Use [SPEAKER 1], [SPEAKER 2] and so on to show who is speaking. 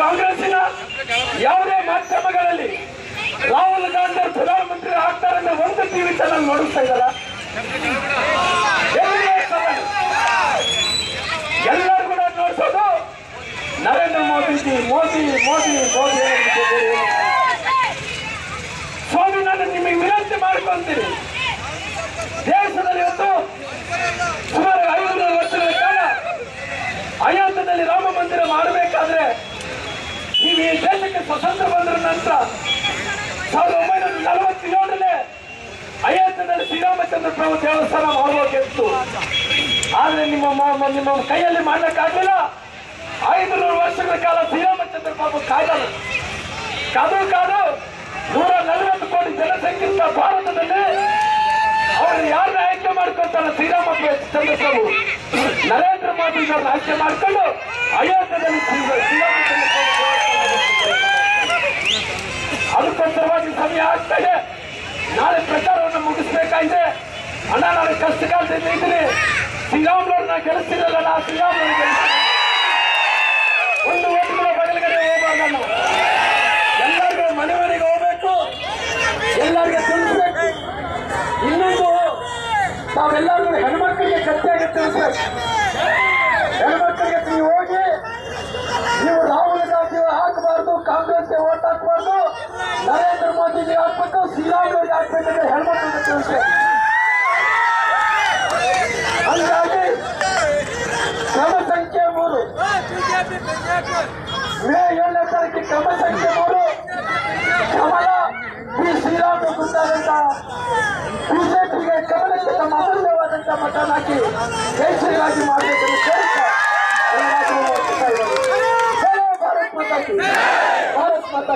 [SPEAKER 1] ಕಾಂಗ್ರೆಸ್ಸಿನ ಯಾವುದೇ ಮಾಧ್ಯಮಗಳಲ್ಲಿ ರಾಹುಲ್ ಗಾಂಧಿ ಪ್ರಧಾನಮಂತ್ರಿ ಆಗ್ತಾರನ್ನ ಒಂದು ಟಿವಿ ಚಾನಲ್ ನೋಡಿಸ್ತಾ ಇದ್ದಾರ? ಎಲ್ಲರೂ ಕೂಡ ನೋಡ್ಸೋದು ನರೇಂದ್ರ ಮೋದಿಜಿ ಮೋದಿ ಮೋದಿ ಮೋದಿ ಸ್ವಾಮಿ, ನಾನು ನಿಮಗೆ ವಿನಂತಿ ಮಾಡ್ಕೊಂತೀನಿ. ನೀವು ಈ ದೇಶಕ್ಕೆ ಸ್ವತಂತ್ರ ಬಂದ ನಂತರ ಸಾವಿರದ ಒಂಬೈನೂರ ನಲವತ್ತೇಳರಲ್ಲೇ ಅಯೋಧ್ಯದಲ್ಲಿ ಶ್ರೀರಾಮಚಂದ್ರ ಪ್ರಭು ದೇವಸ್ಥಾನ ಮಾಡಬೇಕಿತ್ತು. ಆದ್ರೆ ನಿಮ್ಮ ನಿಮ್ಮ ಕೈಯಲ್ಲಿ ಮಾಡಕ್ಕಾಗಲಿಲ್ಲ ಐದುನೂರು ವರ್ಷಗಳ ಕಾಲ ಶ್ರೀರಾಮಚಂದ್ರ ಪ್ರಭು ಕಾಯ್ದಲ್ಲ ಕಾದು ಕಾದು ನೂರ ನಲವತ್ತು ಕೋಟಿ ಜನಸಂಖ್ಯೆ ಇದ್ದ ಭಾರತದಲ್ಲಿ ಅವರು ಯಾರನ್ನ ಆಯ್ಕೆ ಮಾಡ್ಕೊಳ್ತಾರೆ ಶ್ರೀರಾಮ ಚಂದ್ರ ಪ್ರಭು. ನರೇಂದ್ರ ಮೋದಿ ಆಯ್ಕೆ ಮಾಡ್ಕೊಂಡು ಅಯೋಧ್ಯದಲ್ಲಿ ಶ್ರೀ- ಶ್ರೀರಾಮಚಂದ್ರ ಪ್ರಭು ದೇವಸ್ಥಾನ ಮಾಡ್ತಾರೆ. ಅದಕ್ಕೋಸ್ಕರವಾಗಿ ಸಮಯ ಆಗ್ತಾ ಇದೆ. ನಾಳೆ ಪ್ರಚಾರವನ್ನು ಮುಗಿಸ್ಬೇಕಾಗಿದೆ. ಅಣ್ಣ ನಾನು ಕಷ್ಟ ಕಾಲದಿಂದ ಇದ್ದೀನಿ. ಶ್ರೀರಾಮ್ನವ್ರನ್ನ ಗೆಲ್ಲಿಸ್ತಿರಲ್ಲ ನಾ ಶ್ರೀರಾಮ್ನವ್ರನ್ನ ಗೆಲ್ಲಿಸ್ತೀನಿ ಒಂದು ವರ್ಷಗಳ ಬಗಲಿಗಡೆ ಹೋಗಬಾರ್ದು ನಾವು ಎಲ್ಲರಿಗೂ ಮನೆ ಮನೆಗೆ ಹೋಗ್ಬೇಕು. ಎಲ್ಲರಿಗೆ ತಿಳಿಸ್ಬೇಕು. ಇನ್ನೊಂದು, ತಾವೆಲ್ಲರೂ ಹೆಣ್ಮಕ್ಳಿಗೆ ಗಟ್ಟಿಯಾಗಿ ತಿಳಿಸ್ಬೇಕು. ಹೆಣ್ಮಕ್ಳಿಗೆ ನೀವು ಹೋಗಿ, ನೀವು ರಾಹುಲ್ ಗಾಂಧಿ ಹಾಕಬಾರ್ದು, ಕಾಂಗ್ರೆಸ್ಗೆ ಓಟ್ ಹಾಕಬಾರ್ದು ನರೇಂದ್ರ ಮೋದಿಗೆ ಹಾಕ್ಬೇಕು ಶ್ರೀರಾಮ್ಗೆ ಹಾಕ್ಬೇಕಂತ ಹೆಣ್ಮಕ್ಳಿಗೆ ತಿಳಿಸ್ಬೇಕು ಹಂಗಾಗಿ ಕ್ರಮ ಸಂಖ್ಯೆ ಮೂರು ಮೇ ಏಳನೇ ತಾರೀಕಿಗೆ ಕ್ರಮ ಸಂಖ್ಯೆ ಮೂರು ಕಮಲ ಶ್ರೀ ಶ್ರೀರಾಮ ಗುಂಡಾದಂತ ಬಿಜೆಪಿಗೆ ಕಮಲಕ್ಕೆ ತಮ್ಮ ಅಮೂಲ್ಯವಾದಂತ ಮತ ಹಾಕಿ ಜಯಶ್ರೀರಾಗಿ ಮಾಡಬೇಕೆಂದು ಕೇಳ್ತಾ ನನ್ನ ಮಾತನ್ನು ಮುಗಿಸ್ತಾ ಇದ್ದೇನೆ. ಜಯ ಭಾರತ್ ಮಾತಾ ಕಿ ಭಾರತ್ ಮಾತಾ